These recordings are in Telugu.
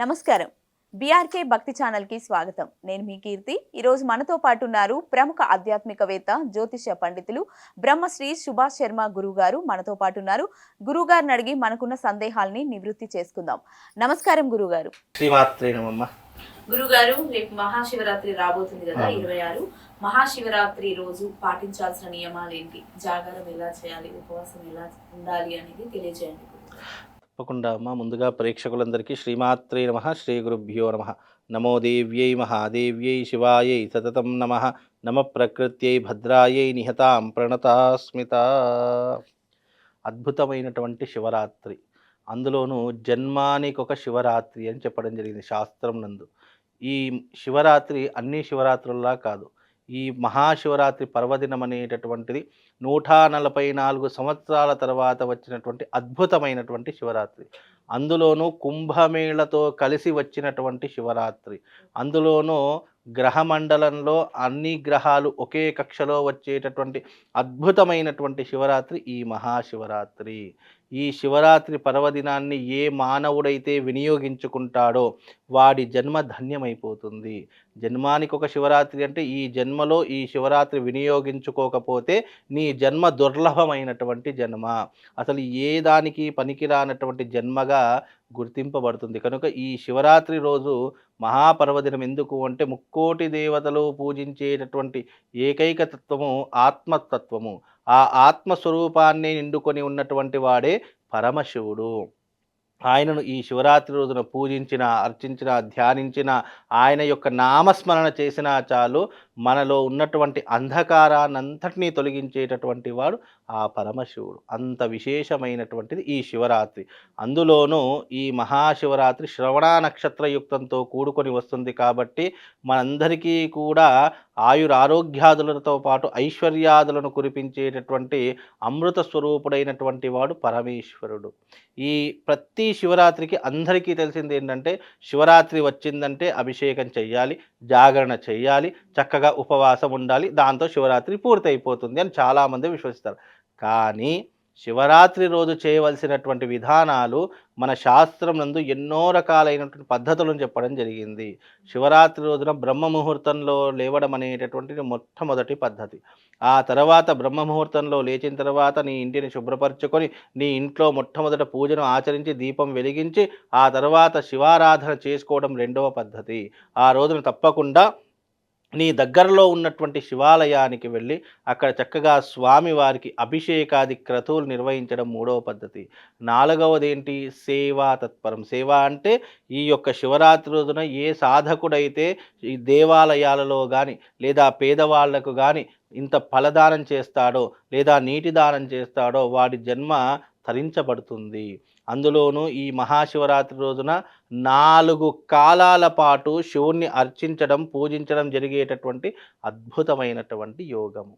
నమస్కారం. బీఆర్కే భక్తి ఛానల్కి స్వాగతం. నేను మీ కీర్తి. ఈ రోజు మనతో పాటు ఉన్నారు ప్రముఖ ఆధ్యాత్మికవేత్త జ్యోతిష పండితులు బ్రహ్మశ్రీ సుభాష్ శర్మ గురువు గారు మనతో పాటు ఉన్నారు గురువు గారిని అడిగి మనకున్న సందేహాల్ని నివృత్తి చేసుకుందాం. నమస్కారం గురువు గారు శ్రీమాత్రే నమమ్మ గురుగారు రేపు మహాశివరాత్రి రాబోతుంది కదా. ఇరవై ఆరు. మహాశివరాత్రి రోజు పాటించాల్సిన నియమాలు ఏంటి? జాగారం ఎలా చేయాలి? ఉపవాసం ఎలా ఉండాలి అనేది తెలియజేయండి తప్పకుండా అమ్మ ముందుగా ప్రేక్షకులందరికీ శ్రీమాత్రే నమ శ్రీ గురుభ్యో నమ. నమో దేవ్యై మహాదేవ్యై శివాయై సతతం నమ. నమ ప్రకృత్యై భద్రాయై నిహతాం ప్రణతాస్మిత. అద్భుతమైనటువంటి శివరాత్రి. అందులోనూ జన్మానికి ఒక శివరాత్రి అని చెప్పడం జరిగింది శాస్త్రం నందు. ఈ శివరాత్రి అన్ని శివరాత్రుల్లా కాదు. ఈ మహాశివరాత్రి పర్వదినం అనేటటువంటిది నూట నలభై నాలుగు సంవత్సరాల తర్వాత వచ్చినటువంటి అద్భుతమైనటువంటి శివరాత్రి. అందులోనూ కుంభమేళతో కలిసి వచ్చినటువంటి శివరాత్రి. అందులోనూ గ్రహమండలంలో అన్ని గ్రహాలు ఒకే కక్షలో వచ్చేటటువంటి అద్భుతమైనటువంటి శివరాత్రి ఈ మహాశివరాత్రి. ఈ శివరాత్రి పర్వదినాన్ని ఏ మానవుడైతే వినియోగించుకుంటాడో వాడి జన్మ ధన్యమైపోతుంది. జన్మానికి ఒక శివరాత్రి అంటే ఈ జన్మలో ఈ శివరాత్రి వినియోగించుకోకపోతే నీ జన్మ దుర్లభమైనటువంటి జన్మ. అసలు ఏ దానికి పనికిరానటువంటి జన్మగా గుర్తింపబడుతుంది. కనుక ఈ శివరాత్రి రోజు మహాపర్వదినం ఎందుకు అంటే ముక్కోటి దేవతలు పూజించేటటువంటి ఏకైక తత్వము ఆత్మతత్వము. ఆ ఆత్మస్వరూపాన్ని నిండుకొని ఉన్నటువంటి వాడే పరమశివుడు. ఆయనను ఈ శివరాత్రి రోజున పూజించిన అర్చించిన ధ్యానించిన ఆయన యొక్క నామస్మరణ చేసినా చాలు మనలో ఉన్నటువంటి అంధకారాన్నంతటినీ తొలగించేటటువంటి వాడు ఆ పరమశివుడు. అంత విశేషమైనటువంటిది ఈ శివరాత్రి. అందులోనూ ఈ మహాశివరాత్రి శ్రవణ నక్షత్రయుక్తంతో కూడుకొని వస్తుంది కాబట్టి మనందరికీ కూడా ఆయురారోగ్యాదులతో పాటు ఐశ్వర్యాదులను కురిపించేటటువంటి అమృత స్వరూపుడైనటువంటి వాడు పరమేశ్వరుడు. ఈ ప్రతి శివరాత్రికి అందరికీ తెలిసింది ఏంటంటే శివరాత్రి వచ్చిందంటే అభిషేకం చెయ్యాలి జాగరణ చెయ్యాలి చక్కగా ఉపవాసం ఉండాలి దాంతో శివరాత్రి పూర్తయిపోతుంది అని చాలామంది విశ్వసిస్తారు. కానీ శివరాత్రి రోజు చేయవలసినటువంటి విధానాలు మన శాస్త్రం నందు ఎన్నో రకాలైనటువంటి పద్ధతులను చెప్పడం జరిగింది. శివరాత్రి రోజున బ్రహ్మ ముహూర్తంలో లేవడం అనేటటువంటిది మొట్టమొదటి పద్ధతి. ఆ తర్వాత బ్రహ్మ ముహూర్తంలో లేచిన తర్వాత నీ ఇంటిని శుభ్రపరచుకొని నీ ఇంట్లో మొట్టమొదట పూజను ఆచరించి దీపం వెలిగించి ఆ తర్వాత శివారాధన చేసుకోవడం రెండవ పద్ధతి. ఆ రోజున తప్పకుండా నీ దగ్గరలో ఉన్నటువంటి శివాలయానికి వెళ్ళి అక్కడ చక్కగా స్వామివారికి అభిషేకాది క్రతువులు నిర్వహించడం మూడవ పద్ధతి. నాలుగవది ఏంటి సేవా తత్పరం. సేవ అంటే ఈ యొక్క శివరాత్రి రోజున ఏ సాధకుడైతే ఈ దేవాలయాలలో కానీ లేదా పేదవాళ్ళకు కానీ ఇంత ఫలదానం చేస్తాడో లేదా నీటి దానం చేస్తాడో వాడి జన్మ తరించబడుతుంది. అందులోనూ ఈ మహాశివరాత్రి రోజున నాలుగు కాలాల పాటు శివుణ్ణి అర్చించడం పూజించడం జరిగేటటువంటి అద్భుతమైనటువంటి యోగము.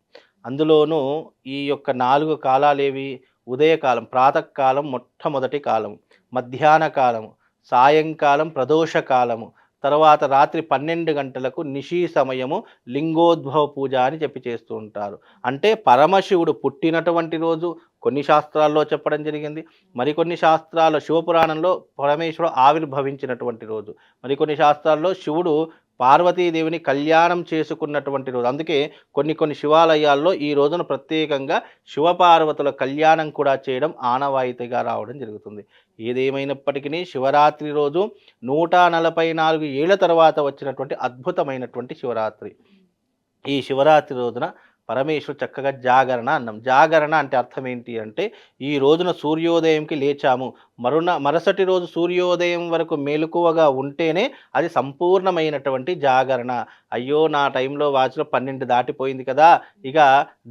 అందులోనూ ఈ యొక్క నాలుగు కాలాలేవి ఉదయకాలం ప్రాతకాలం మొట్టమొదటి కాలం మధ్యాహ్న కాలం సాయంకాలం ప్రదోష కాలము తర్వాత రాత్రి పన్నెండు గంటలకు నిషీ సమయము లింగోద్భవ పూజ అని చెప్పి చేస్తూ ఉంటారు. అంటే పరమశివుడు పుట్టినటువంటి రోజు కొన్ని శాస్త్రాల్లో చెప్పడం జరిగింది. మరికొన్ని శాస్త్రాల్లో శివపురాణంలో పరమేశ్వరుడు ఆవిర్భవించినటువంటి రోజు. మరికొన్ని శాస్త్రాల్లో శివుడు పార్వతీదేవిని కళ్యాణం చేసుకున్నటువంటి రోజు. అందుకే కొన్ని కొన్ని శివాలయాల్లో ఈ రోజున ప్రత్యేకంగా శివపార్వతుల కళ్యాణం కూడా చేయడం ఆనవాయితీగా రావడం జరుగుతుంది. ఏదేమైనప్పటికీ శివరాత్రి రోజు నూట నలభై నాలుగు ఏళ్ళ తర్వాత వచ్చినటువంటి అద్భుతమైనటువంటి శివరాత్రి. ఈ శివరాత్రి రోజున పరమేశ్వరు చక్కగా జాగరణ అన్నం. జాగరణ అంటే అర్థం ఏంటి అంటే ఈ రోజున సూర్యోదయంకి లేచాము. మరున మరుసటి రోజు సూర్యోదయం వరకు మెలకువగా ఉంటేనే అది సంపూర్ణమైనటువంటి జాగరణ. అయ్యో నా టైంలో వాచ్లో పన్నెండు దాటిపోయింది కదా ఇక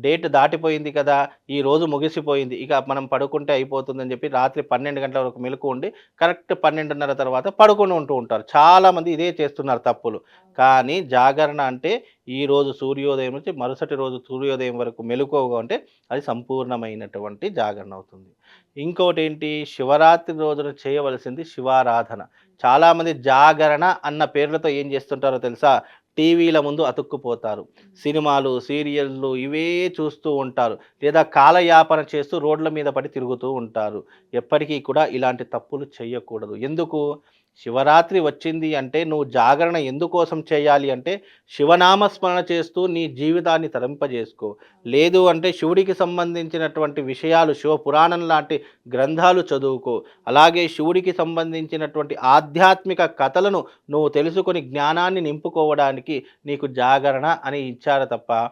డేట్ దాటిపోయింది కదా ఈ రోజు ముగిసిపోయింది ఇక మనం పడుకుంటే అయిపోతుందని చెప్పి రాత్రి పన్నెండు గంటల వరకు మెలకు ఉండి కరెక్ట్ పన్నెండున్నర తర్వాత పడుకొని ఉంటూ ఉంటారు. చాలామంది ఇదే చేస్తున్నారు తప్పులు. కానీ జాగరణ అంటే ఈ రోజు సూర్యోదయం నుంచి మరుసటి రోజు సూర్యోదయం వరకు మెలకువగా ఉంటే అది సంపూర్ణమైనటువంటి జాగరణ అవుతుంది. ఇంకోటి ఏంటి శివరాత్రి రోజున చేయవలసింది శివారాధన. చాలామంది జాగరణ అన్న పేర్లతో ఏం చేస్తుంటారో తెలుసా? టీవీల ముందు అతుక్కుపోతారు. సినిమాలు సీరియళ్ళు ఇవే చూస్తూ ఉంటారు. లేదా కాలయాపన చేస్తూ రోడ్ల మీద పడి తిరుగుతూ ఉంటారు. ఎప్పటికీ కూడా ఇలాంటి తప్పులు చేయకూడదు ఎందుకు? శివరాత్రి వచ్చింది అంటే నువ్వు జాగరణ ఎందుకోసం చేయాలి అంటే శివనామస్మరణ చేస్తూ నీ జీవితాన్ని తరింపజేసుకో. లేదు అంటే శివుడికి సంబంధించినటువంటి విషయాలు శివ పురాణం లాంటి గ్రంథాలు చదువుకో. అలాగే శివుడికి సంబంధించినటువంటి ఆధ్యాత్మిక కథలను నువ్వు తెలుసుకొని జ్ఞానాన్ని నింపుకోవడానికి నీకు జాగరణ అని ఇచ్చారు తప్ప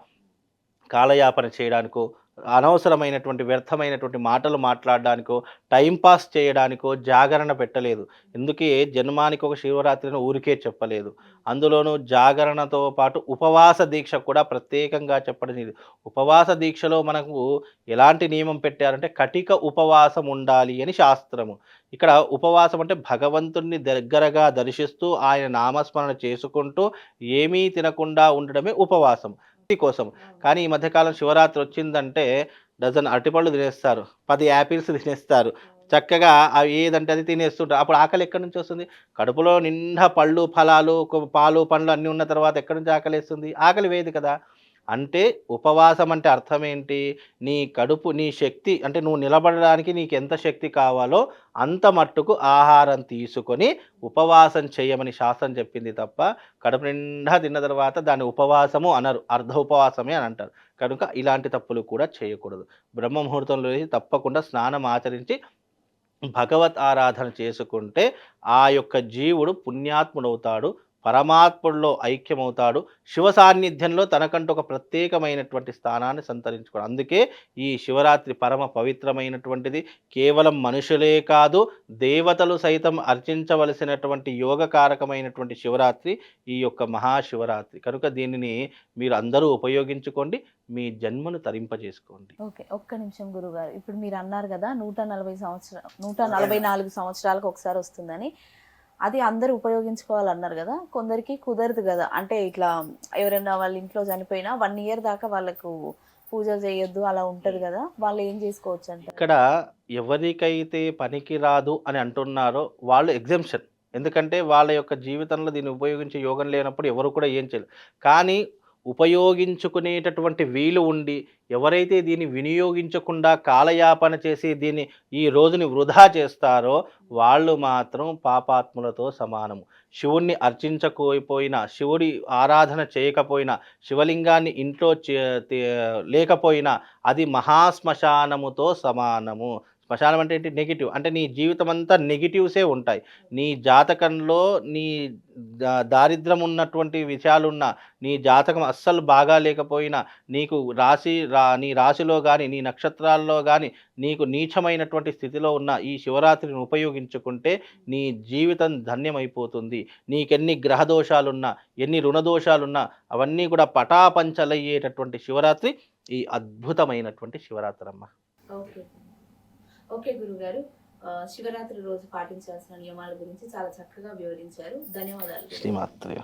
కాలయాపన చేయడానికో అనవసరమైనటువంటి వ్యర్థమైనటువంటి మాటలు మాట్లాడడానికో టైంపాస్ చేయడానికో జాగరణ పెట్టలేదు. ఎందుకే? జన్మానికి ఒక శివరాత్రిని ఊరికే చెప్పలేదు. అందులోనూ జాగరణతో పాటు ఉపవాస దీక్ష కూడా ప్రత్యేకంగా చెప్పడం లేదు. ఉపవాస దీక్షలో మనకు ఎలాంటి నియమం పెట్టారంటే కటిక ఉపవాసం ఉండాలి అని శాస్త్రము. ఇక్కడ ఉపవాసం అంటే భగవంతుణ్ణి దగ్గరగా దర్శిస్తూ ఆయన నామస్మరణ చేసుకుంటూ ఏమీ తినకుండా ఉండడమే ఉపవాసం. కోసం. కానీ ఈ మధ్యకాలం శివరాత్రి వచ్చిందంటే డజన్ అరటిపళ్ళు తినేస్తారు. పది యాపిల్స్ తినేస్తారు. చక్కగా అవి ఏదంటే అది తినేస్తుంటారు. అప్పుడు ఆకలి ఎక్కడి నుంచి వస్తుంది? కడుపులో నిండా పళ్ళు ఫలాలు పాలు పండ్లు అన్నీ ఉన్న తర్వాత ఎక్కడి నుంచి ఆకలి వేస్తుంది? ఆకలి వేయదు కదా. అంటే ఉపవాసం అంటే అర్థం ఏంటి నీ కడుపు నీ శక్తి అంటే నువ్వు నిలబడడానికి నీకు ఎంత శక్తి కావాలో అంత మట్టుకు ఆహారం తీసుకొని ఉపవాసం చేయమని శాస్త్రం చెప్పింది తప్ప కడుపు నిండా తిన్న తర్వాత దాన్ని ఉపవాసము అనరు. అర్ధ ఉపవాసమే అని అంటారు. కనుక ఇలాంటి తప్పులు కూడా చేయకూడదు. బ్రహ్మ ముహూర్తంలో తప్పకుండా స్నానం ఆచరించి భగవత్ ఆరాధన చేసుకుంటే ఆ యొక్క జీవుడు పుణ్యాత్ముడవుతాడు. పరమాత్ముడిలో ఐక్యమవుతాడు. శివ సాన్నిధ్యంలో తనకంటూ ఒక ప్రత్యేకమైనటువంటి స్థానాన్ని సంతరించుకోడు. అందుకే ఈ శివరాత్రి పరమ పవిత్రమైనటువంటిది. కేవలం మనుషులే కాదు దేవతలు సైతం అర్చించవలసినటువంటి యోగకారకమైనటువంటి శివరాత్రి ఈ యొక్క మహాశివరాత్రి. కనుక దీనిని మీరు అందరూ ఉపయోగించుకోండి మీ జన్మను తరింపజేసుకోండి. ఓకే ఒక్క నిమిషం గురుగారు. ఇప్పుడు మీరు అన్నారు కదా నూట నలభై సంవత్సరాలు నూట నలభై నాలుగు సంవత్సరాలకు ఒకసారి వస్తుందని. అది అందరూ ఉపయోగించుకోవాలన్నారు కదా కొందరికి కుదరదు కదా. అంటే ఇట్లా ఎవరైనా వాళ్ళ ఇంట్లో చనిపోయినా వన్ ఇయర్ దాకా వాళ్ళకు పూజ చేయొద్దు అలా ఉంటది కదా. వాళ్ళు ఏం చేసుకోవచ్చు అంటే ఇక్కడ ఎవరికైతే పనికి రాదు అని అంటున్నారో వాళ్ళు ఎగ్జంప్షన్ ఎందుకంటే వాళ్ళ యొక్క జీవితంలో దీన్ని ఉపయోగించే యోగం లేనప్పుడు ఎవరు కూడా ఏం చేయలేరు. కానీ ఉపయోగించుకునేటటువంటి వీలు ఉండి ఎవరైతే దీన్ని వినియోగించకుండా కాలయాపన చేసి దీన్ని ఈ రోజుని వృధా చేస్తారో వాళ్ళు మాత్రం పాపాత్ములతో సమానము. శివుణ్ణి అర్చించకపోయినా శివుడి ఆరాధన చేయకపోయినా శివలింగాన్ని ఇంట్లో చే- లేకపోయినా అది మహాశ్మశానముతో సమానము. శ్మశానం అంటే ఏంటి నెగిటివ్. అంటే నీ జీవితం అంతా నెగిటివ్సే ఉంటాయి. నీ జాతకంలో నీ దారిద్రం ఉన్నటువంటి విషయాలున్న నీ జాతకం అస్సలు బాగా లేకపోయినా నీకు రాశి రా నీ రాశిలో కానీ నీ నక్షత్రాల్లో కానీ నీకు నీచమైనటువంటి స్థితిలో ఉన్న ఈ శివరాత్రిని ఉపయోగించుకుంటే నీ జీవితం ధన్యమైపోతుంది. నీకెన్ని గ్రహ దోషాలున్నా ఎన్ని రుణదోషాలున్నా అవన్నీ కూడా పటాపంచలయ్యేటటువంటి శివరాత్రి ఈ అద్భుతమైనటువంటి శివరాత్రి అమ్మ ఓకే. ఓకే గురుగారు. ఆ, శివరాత్రి రోజు పాటించాల్సిన నియమాల గురించి చాలా చక్కగా వివరించారు. ధన్యవాదాలు. శ్రీమాత్రే